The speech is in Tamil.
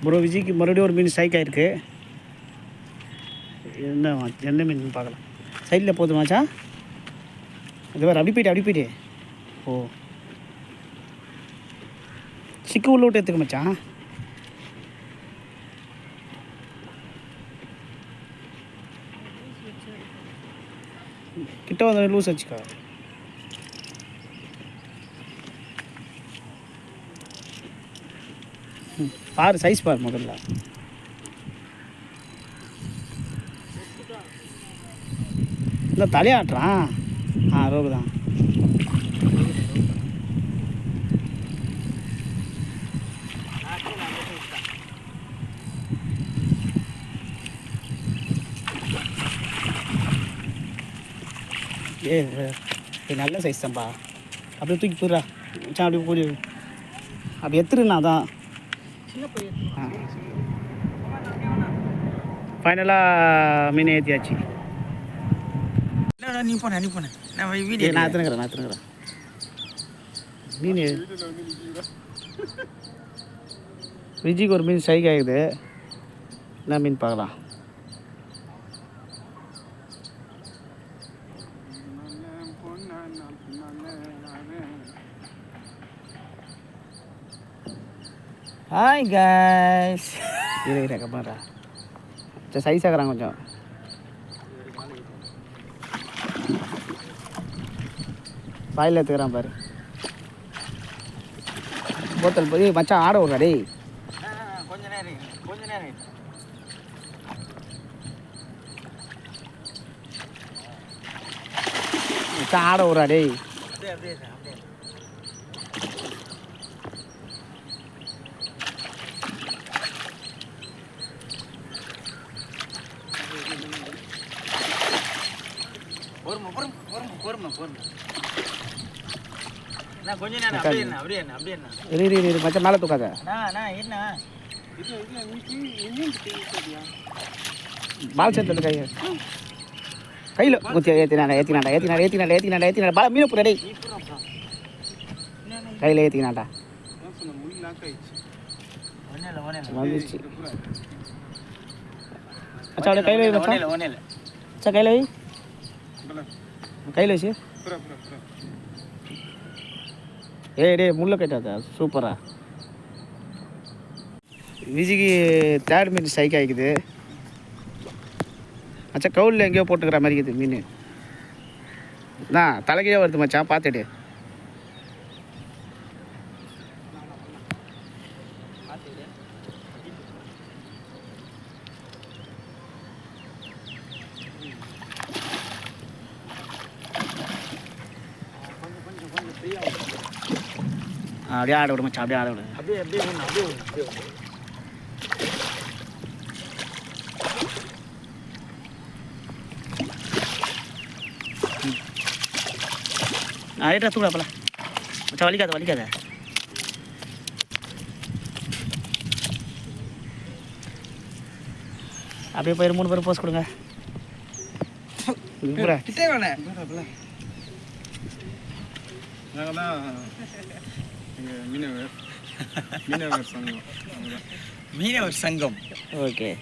ப்ரோ விஜய்க்கு மறுபடியும் ஒரு மீன் ஸ்ட்ரைக் ஆகிருக்கு என்ன என்ன மீன் பார்க்கலாம். சைடில் போதுமாச்சா அது வேறு அப்படி போயிட்டு அப்படி போயிட்டு ஓ. சிக்கு உள்ள விட்டு எடுத்துக்க மச்சான் கிட்ட வந்து லூஸ் வச்சுக்கோ பாரு சைஸ் பாரு முதல்ல. இந்த தலையாட்டுறான். ஆ ரோகு தான். ஏ நல்ல சைஸ் தான்ப்பா அப்படியே தூக்கி போடுறா அப்படியே போடு. அப்படி எத்துருண்ணா தான் ஃபைனலாக மீன் ஏற்றியாச்சு நீ போன நீ போன நான் வீடியோ நான் எத்தனைக்கிறேன் நான் எத்தனைக்கிறேன் மீன் விஜய்க்கு ஒரு மீன் ஸ்ட்ரைக் ஆகுது. என்ன மீன் பார்க்கலாம். ஹாய் கைஸ் இரு இரு கப்பாரா சரி சைஸ் ஆகிறான் கொஞ்சம். வாயில் எடுத்துக்கிறான் பாரு. போத்தல் போய் மச்சான் ஆட விட்றா டேய். கொஞ்ச நேரம் கொஞ்ச நேரம். மச்சான் ஆட விட்றா டேய். அப்படியே அப்படியே. பொறுமை பொறுமை பொறுமை பொறுமை பொறுமை. கொஞ்ச நேரம் அப்படியே என்ன அப்படியே என்ன அப்படியே என்ன இரு இரு இரு, மச்சான் மேலே தூக்காத. என்ன? பால் சேர்த்து கை கையில் குத்தி ஏற்றினாடா ஏற்றினாடா ஏற்றினாடா ஏற்றினாடா ஏற்றினாடா ஏற்றினாடா பால் மீனை போடா டேய். கையில் ஏற்றினாடா ஒன்றும் இல்லை ஒன்றும் இல்லை வந்துச்சு மச்சான் அப்படியே கையில் வை ஒன்றும் மச்சான். இல்லை ஒன்றும் இல்லை மச்சான் கையில் வை. கையில் வச்சு. ஏ டே முள்ள கட்டாத சூப்பரா விஜிக்கு தேர்ட் மீன் ஸ்ட்ரைக் ஆகிக்குது மச்சான் கவுலில் எங்கேயோ போட்டுக்கிற மாதிரி இருக்குது மீன். தான் தலைக்கையே வருது மச்சான் பார்த்துட்டு அப்படியே ஆட விடு மச்சான் அப்படியே ஆட விடு. அப்படியே அப்படியே அப்படியே அப்படியே ஆயிட்டா தூடா போல. மச்சான் வலிக்காத வலிக்காத. அப்படியே போயிரு மூணு பேரும் போஸ்ட் கொடுங்க. கிட்டே வேணே மீனவர். மீனவர் சங்கம். மீனவர் சங்கம். ஓகே.